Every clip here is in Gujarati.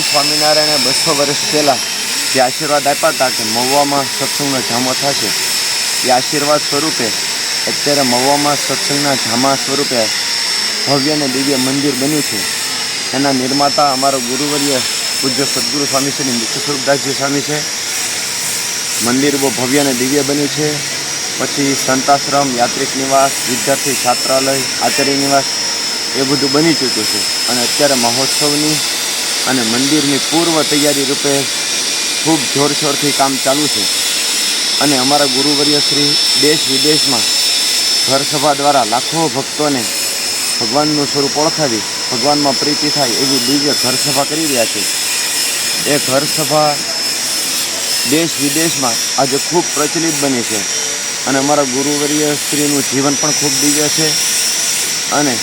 ભગવાન સ્વામિનારાયણે બસો વર્ષ પહેલાં જે આશીર્વાદ આપ્યા હતા કે મહુવામાં સત્સંગનો જામો થશે, એ આશીર્વાદ સ્વરૂપે અત્યારે મહુવામાં સત્સંગના જામા સ્વરૂપે ભવ્ય અને દિવ્ય મંદિર બન્યું છે. એના નિર્માતા અમારો ગુરુવર્ય પૂજ્ય સદગુરુ સ્વામી શ્રી નિત્ય સ્વરૂપદાસજી સ્વામી છે. મંદિર બહુ ભવ્ય અને દિવ્ય બન્યું છે. પછી સંતાશ્રમ, યાત્રિક નિવાસ, વિદ્યાર્થી, છાત્રાલય, આચાર્ય નિવાસ, એ બધું બની ચૂક્યું છે. અને અત્યારે મહોત્સવની અને મંદિરની પૂર્વ તૈયારી રૂપે ખૂબ જોરશોરથી કામ ચાલુ છે. અને અમારા ગુરુવર્ય શ્રી દેશ વિદેશમાં ઘરસભા દ્વારા લાખો ભક્તોને ભગવાનનું સ્વરૂપ ઓળખાવી ભગવાનમાં પ્રીતિ થાય એવી દિવ્ય ઘરસભા કરી રહ્યા છે. એ ઘરસભા દેશ વિદેશમાં આજે ખૂબ પ્રચલિત બની છે. અને અમારા ગુરુવર્ય સ્ત્રીનું જીવન પણ ખૂબ દિવ્ય છે. અને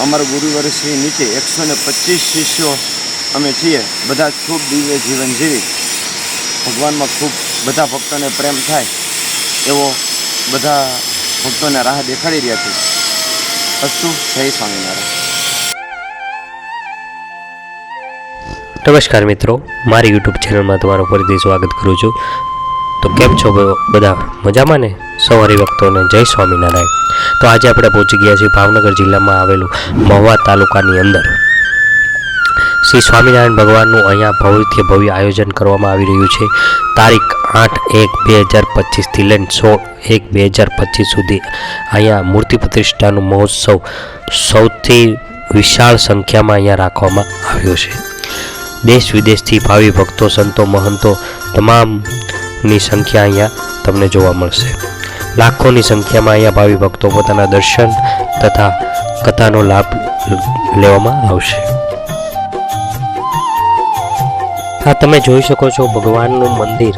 અમારા ગુરુવર શ્રી નીચે એકસો ને પચીસ શિષ્યો અમે છીએ. બધા ખૂબ દિવ્ય જીવન જીવી. ભગવાનમાં ખૂબ બધા ભક્તોને પ્રેમ થાય. એવો બધા ભક્તોને રાહ દેખાડી રહ્યા છે અસ્તુ, જય સ્વામિનારાયણ. નમસ્કાર મિત્રો. મારી યુટ્યુબ ચેનલમાં તમારું ફરીથી સ્વાગત કરું છું. તો કેમ છો બધા? મજામાં ને? સવારી વખતોને જય સ્વામિનારાયણ. તો આજે આપણે પહોંચી ગયા છીએ ભાવનગર જિલ્લામાં આવેલું મહુવા તાલુકાની અંદર. શ્રી સ્વામિનારાયણ ભગવાનનું અહીંયા ભવ્યથી ભવ્ય આયોજન કરવામાં આવી રહ્યું છે. તારીખ આઠ એક બે હજાર પચીસથી લઈને સોળ એક બે હજાર પચીસ સુધી અહીંયા મૂર્તિ પ્રતિષ્ઠાનું મહોત્સવ સૌથી વિશાળ સંખ્યામાં અહીંયા રાખવામાં આવ્યો છે. દેશ વિદેશથી ભાવિ ભક્તો, સંતો, મહંતો તમામની સંખ્યા અહીંયા તમને જોવા મળશે. લાખોની સંખ્યામાં અહીંયા ભાવિ ભક્તો પોતાના દર્શન તથા કથાનો લાભ લેવામાં આવશે. આ તમે જોઈ શકો છો ભગવાનનું મંદિર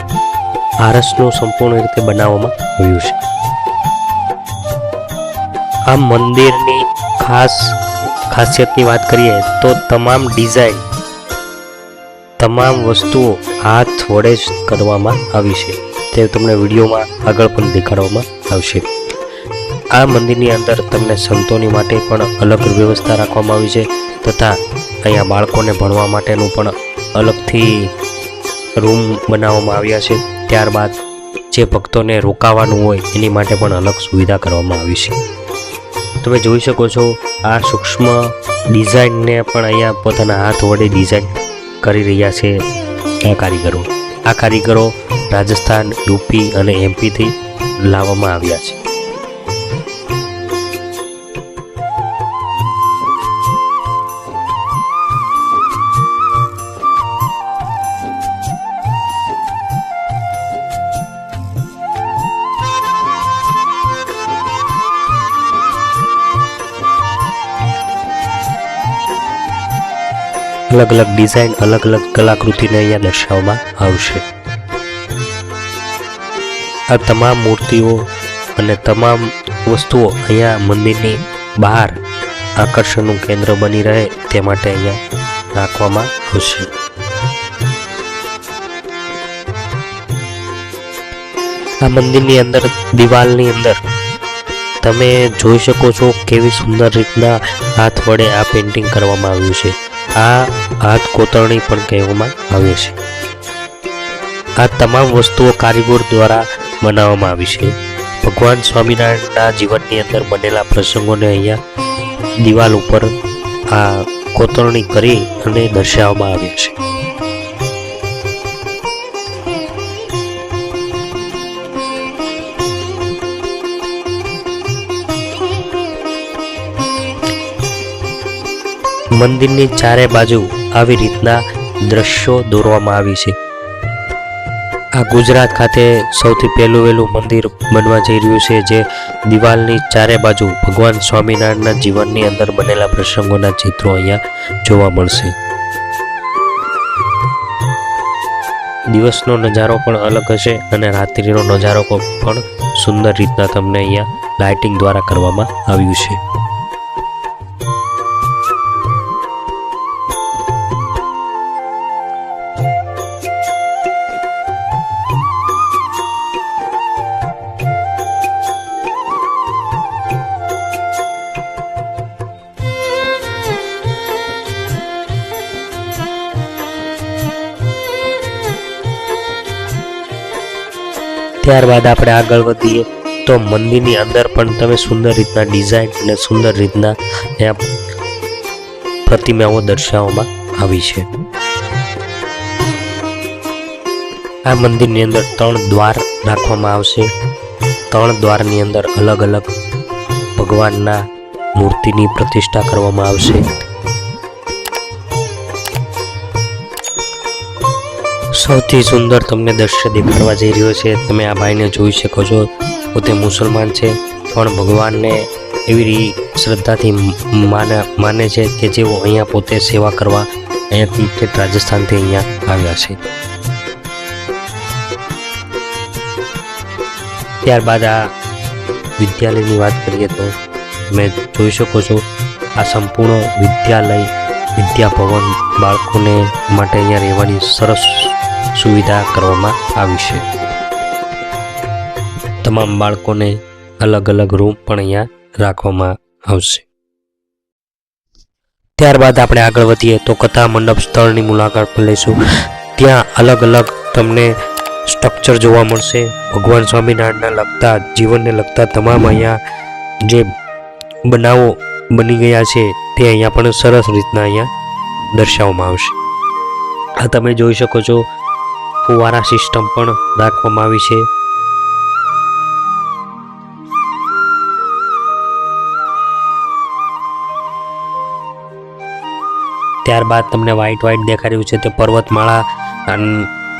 આરસનું સંપૂર્ણ રીતે બનાવવામાં આવ્યું છે. આ મંદિરની ખાસ ખાસિયતની વાત કરીએ તો તમામ ડિઝાઇન તમામ વસ્તુઓ હાથ વડે જ કરવામાં આવી છે. તે તમને વિડીયોમાં આગળ પણ દેખાડવામાં આવશે. આ મંદિરની અંદર તમને સંતોની માટે પણ અલગ વ્યવસ્થા રાખવામાં આવી છે તથા અહીંયા બાળકોને ભણવા માટેનું પણ અલગથી રૂમ બનાવવામાં આવ્યા છે. ત્યારબાદ જે ભક્તોને રોકાવાનું હોય એની માટે પણ અલગ સુવિધા કરવામાં આવી છે. તમે જોઈ શકો છો આ સૂક્ષ્મ ડિઝાઇનને પણ અહીંયા પોતાના હાથ વડે ડિઝાઇન કરી રહ્યા છે. આ કારીગરો આ કારીગરો રાજસ્થાન યુપી અને એમપીથી લાવવામાં આવ્યા છે. અલગ અલગ ડિઝાઇન, અલગ અલગ કલાકૃતિને અહીંયા દર્શાવવામાં આવશે. આ તમામ મૂર્તિઓ અને તમામ વસ્તુઓ અહીંયા મંદિરની બહાર આકર્ષણનું કેન્દ્ર બની રહે તે માટે અહીંયા રાખવામાં આવશે. આ મંદિરની અંદર, દિવાલની અંદર તમે જોઈ શકો છો કેવી સુંદર રીતના હાથ વડે આ પેઇન્ટિંગ કરવામાં આવ્યું છે. આ હાથ કોતરણી પણ કહેવામાં આવે છે. આ તમામ વસ્તુઓ કારીગર દ્વારા બનાવવામાં આવી છે. ભગવાન સ્વામિનારાયણના જીવનની અંદર બનેલા પ્રસંગોને અહીંયા દિવાલ ઉપર આ કોતરણી કરી અને દર્શાવવામાં આવ્યા છે. મંદિરની ચારે બાજુ આવી રીતના દ્રશ્યો દોરવામાં આવી છે. આ ગુજરાત ખાતે સૌથી પહેલું વહેલું મંદિર બનવા જઈ રહ્યું છે, જે દિવાલની ચારે બાજુ ભગવાન સ્વામિનારાયણના જીવનની અંદર બનેલા પ્રસંગોના ચિત્રો અહીંયા જોવા મળશે. દિવસનો નજારો પણ અલગ હશે અને રાત્રિનો નજારો પણ સુંદર રીતના તમને અહીંયા લાઇટિંગ દ્વારા કરવામાં આવ્યું છે. ત્યારબાદ આપણે આગળ વધીએ તો મંદિરની અંદર પણ તમે સુંદર રીતના ડિઝાઇન અને સુંદર રીતના ત્યાં પ્રતિમાઓ દર્શાવવામાં આવી છે. આ મંદિરની અંદર ત્રણ દ્વાર રાખવામાં આવશે. ત્રણ દ્વારની અંદર અલગ અલગ ભગવાનના મૂર્તિની પ્રતિષ્ઠા કરવામાં આવશે. સૌથી સુંદર તમને દ્રશ્ય દેખાડવા જઈ રહ્યો છે. તમે આ ભાઈને જોઈ શકો છો. પોતે મુસલમાન છે. પણ ભગવાનને એવી શ્રદ્ધાથી માને માને છે કે જેઓ અહીંયા પોતે સેવા કરવા અહીંયાથી કે રાજસ્થાનથી અહીંયા આવ્યા છે. ત્યારબાદ આ વિદ્યાલયની વાત કરીએ તો તમે જોઈ શકો છો, આ સંપૂર્ણ વિદ્યાલય વિદ્યાભવન બાળકોને માટે અહીંયા રહેવાની સરસ સુવિધા કરવામાં આવી છે. તમામ બાળકોને અલગ અલગ રૂમ પણ અહીંયા રાખવામાં આવશે. ત્યારબાદ આપણે આગળ વધીએ તો કથા મંડપ સ્થળની મુલાકાત પણ લઈશું. ત્યાં અલગ અલગ તમને સ્ટ્રક્ચર જોવા મળશે. ભગવાન સ્વામિનારાયણને લગતા, જીવનને લગતા તમામ અહીંયા જે બનાવો બની ગયા છે, તે અહીંયા પણ સરસ રીતના અહીંયા દર્શાવવામાં આવશે. આ તમે જોઈ શકો છો ફુવારા સિસ્ટમ પણ રાખવામાં આવી છે. ત્યારબાદ તમને વ્હાઈટ વ્હાઈટ દેખાઈ રહ્યું છે તે પર્વતમાળા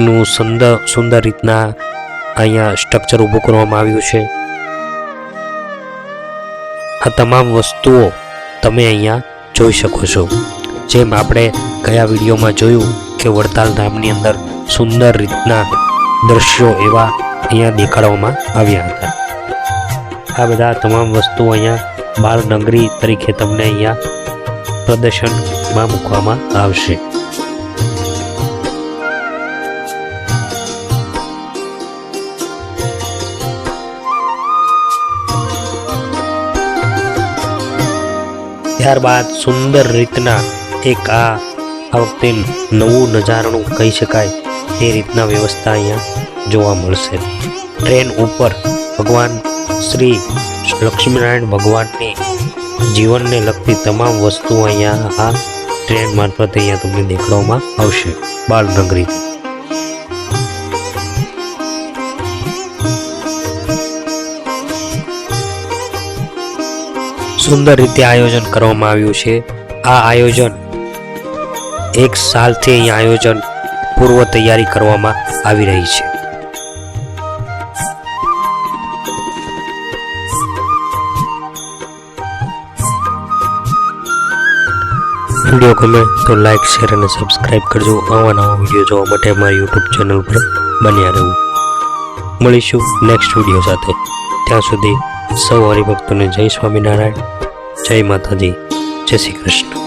નું સુંદર સુંદર રીતના અહીંયા સ્ટ્રક્ચર ઊભું કરવામાં આવ્યું છે. આ તમામ વસ્તુઓ તમે અહીંયા જોઈ શકો છો. જેમ આપણે ગયા વિડીયોમાં જોયું કે વડતાલ ધામની અંદર સુંદર રીતના દ્રશ્યો એવા અહીંયા દેખાડવામાં આવ્યા હતા. આ બધા તમામ વસ્તુઓ અહીંયા બાળનગરી તરીકે તમને અહીંયા પ્રદર્શનમાં મૂકવામાં આવશે. ત્યારબાદ સુંદર રીતના એક આ આ વખતે નવું નજારણું કહી શકાય તે રીતના વ્યવસ્થા અહીંયા જોવા મળશે. ટ્રેન ઉપર ભગવાન શ્રી લક્ષ્મીનારાયણ ભગવાનની જીવનને લગતી તમામ વસ્તુઓ અહીંયા આ ટ્રેન મારફતે અહીંયા તમને દેખાડવામાં આવશે બાળનગરી સુંદર રીતે આયોજન કરવામાં આવ્યું છે. આ આયોજન એક સાલથી અહીં આયોજન પૂર્વ તૈયારી કરવામાં આવી રહી છે. વીડિયો ગમે તો લાઈક, શેર અને સબસ્ક્રાઈબ કરજો. આવા નવા વીડિયો જોવા માટે અમારી યુટ્યુબ ચેનલ પર બન્યા રહેવું મળીશું નેક્સ્ટ વીડિયો સાથે. ત્યાં સુધી સૌ હરિભક્તોને જય સ્વામિનારાયણ, જય માતાજી, જય શ્રી કૃષ્ણ.